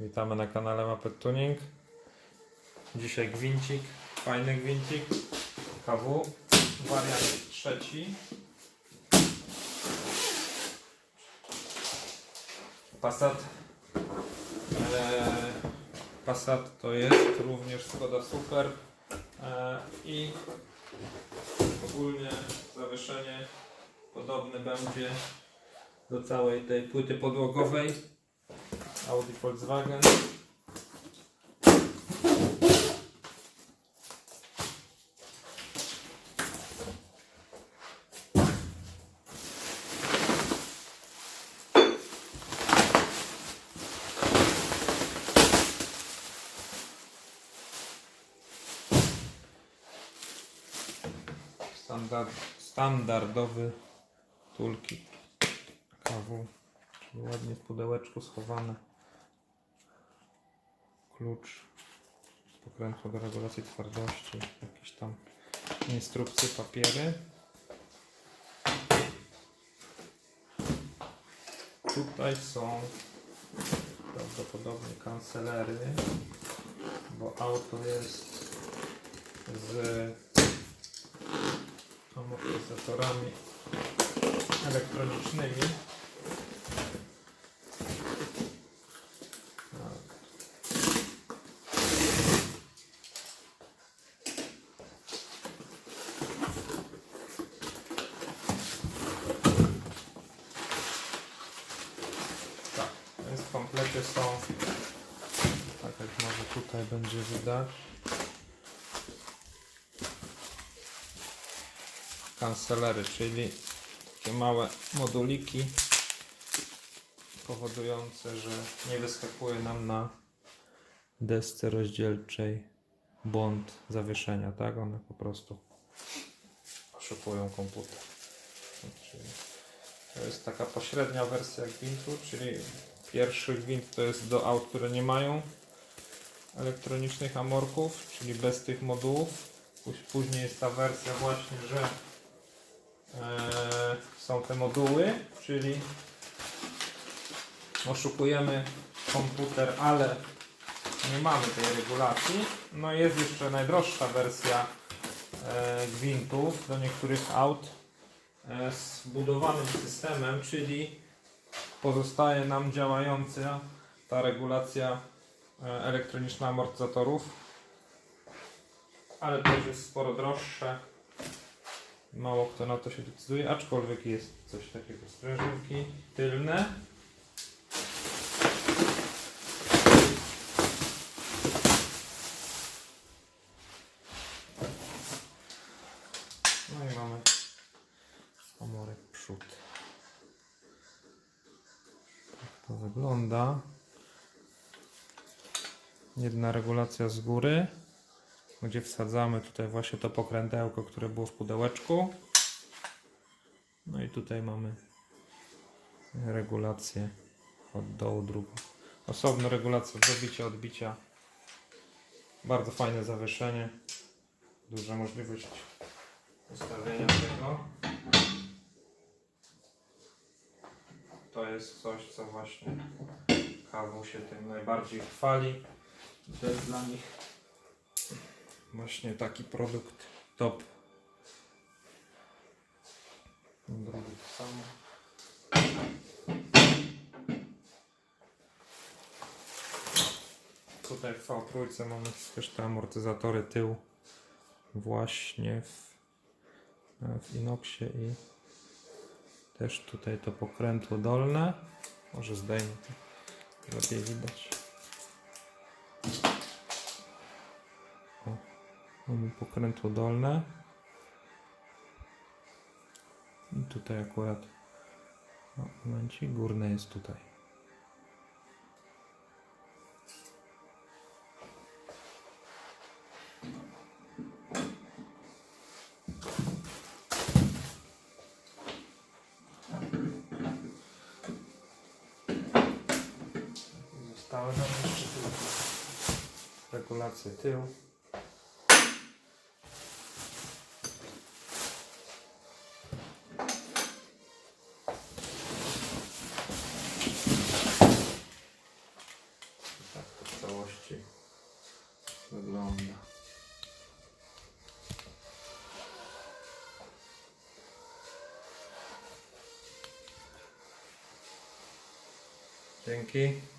Witamy na kanale Mapet Tuning. Dzisiaj gwincik, fajny gwincik. KW, wariant trzeci. Passat. Eee, Passat to jest również Skoda Super. Eee, I ogólnie zawieszenie podobne będzie do całej tej płyty podłogowej. Audi Volkswagen. Standard, standardowy toolkit KW, ładnie w pudełeczku schowane. Klucz z pokrętła do regulacji twardości, jakieś tam instrukcje, papiery. Tutaj są prawdopodobnie kancelery, bo auto jest z amortyzatorami elektronicznymi. Tak. Tak, więc są, tak jak może tutaj będzie widać, kancelery, czyli takie małe moduliki powodujące, że nie wyskakuje nam na desce rozdzielczej błąd zawieszenia, tak? One po prostu oszukują komputer. To jest taka pośrednia wersja gwintu, czyli pierwszy gwint to jest do aut, które nie mają elektronicznych amorków, czyli bez tych modułów. Póź- Później jest ta wersja właśnie, że e, są te moduły, czyli oszukujemy komputer, ale nie mamy tej regulacji. No jest jeszcze najdroższa wersja e, gwintów do niektórych aut e, z budowanym systemem, czyli pozostaje nam działająca ta regulacja e, elektroniczna amortyzatorów, ale też jest sporo droższe. Mało kto na to się decyduje, aczkolwiek jest coś takiego sprężynki tylne. No i mamy komorek przód. Tak to wygląda. Jedna regulacja z góry, gdzie wsadzamy tutaj właśnie to pokrętełko, które było w pudełeczku. No i tutaj mamy regulację od dołu drugą. Osobno regulacja dobicia, odbicia. Bardzo fajne zawieszenie. Duża możliwość ustawienia tego. To jest coś, co właśnie KW się tym najbardziej chwali. To jest dla nich właśnie taki produkt top. Drugi to samo. Tutaj w V3 mamy też te amortyzatory tył właśnie w, w inoxie i też tutaj to pokrętło dolne. Może zdejmę to lepiej widać. O, mamy pokrętło dolne. I tutaj akurat o, momencik, górne jest tutaj. Zostały nam jeszcze tylko regulacje tył. wygląda. Dzięki.